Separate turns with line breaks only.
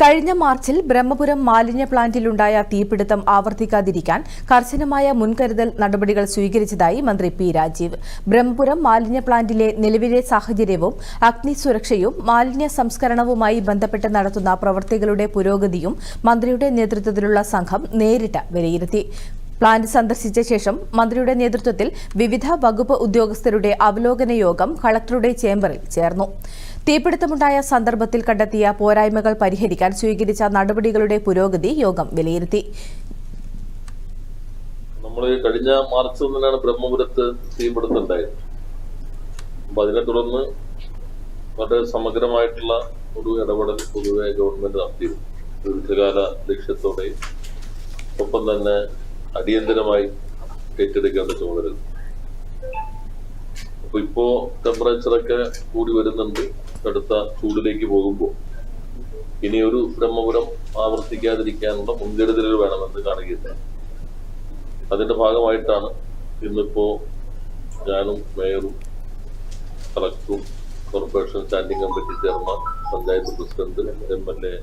കഴിഞ്ഞ മാർച്ചിൽ ബ്രഹ്മപുരം മാലിന്യ പ്ലാന്റിലുണ്ടായ തീപിടുത്തം ആവർത്തിക്കാതിരിക്കാൻ കർശനമായ മുൻകരുതൽ നടപടികൾ സ്വീകരിച്ചതായി മന്ത്രി പി രാജീവ്. ബ്രഹ്മപുരം മാലിന്യ പ്ലാന്റിലെ നിലവിലെ സാഹചര്യവും അഗ്നി സുരക്ഷയും മാലിന്യ സംസ്കരണവുമായി ബന്ധപ്പെട്ട് നടത്തുന്ന പ്രവൃത്തികളുടെ പുരോഗതിയും മന്ത്രിയുടെ നേതൃത്വത്തിലുള്ള സംഘം നേരിട്ട് വിലയിരുത്തി. പ്ലാന്റ് സന്ദർശിച്ച ശേഷം മന്ത്രിയുടെ നേതൃത്വത്തിൽ വിവിധ വകുപ്പ് ഉദ്യോഗസ്ഥരുടെ അവലോകന യോഗം കളക്ടറുടെ ചേംബറിൽ ചേർന്നു. തീപിടുത്തമുണ്ടായ സന്ദർഭത്തിൽ കണ്ടെത്തിയ പോരായ്മകൾ പരിഹരിക്കാൻ സ്വീകരിച്ച നടപടികളുടെ പുരോഗതി യോഗം വിലയിരുത്തി.
നമ്മൾ കഴിഞ്ഞ മാർച്ച് ഒന്നിനാണ് ബ്രഹ്മപുരത്ത് തീപിടുത്തുണ്ടായത് അപ്പൊ അതിനെ തുടർന്ന് വളരെ സമഗ്രമായിട്ടുള്ള ഒരു ഇടപെടൽ പൊതുവെ ഗവൺമെന്റ് നടത്തിയിരുന്നു. ദീർഘകാല ലക്ഷ്യത്തോടെ ഒപ്പം തന്നെ അടിയന്തരമായി ഏറ്റെടുക്കേണ്ട ചുമതല അപ്പൊ ഇപ്പോ ടെമ്പറേച്ചറൊക്കെ കൂടി വരുന്നുണ്ട്. കടുത്ത ചൂടിലേക്ക് പോകുമ്പോൾ ഇനി ഒരു ബ്രഹ്മപുരം ആവർത്തിക്കാതിരിക്കാനുള്ള മുൻകരുതലുകൾ വേണമെന്ന് കാണുകയില്ല. അതിന്റെ ഭാഗമായിട്ടാണ് ഇന്നിപ്പോ ഞാനും മേയറും കളക്ടറും corporation standing committee chairman panchayat president M L A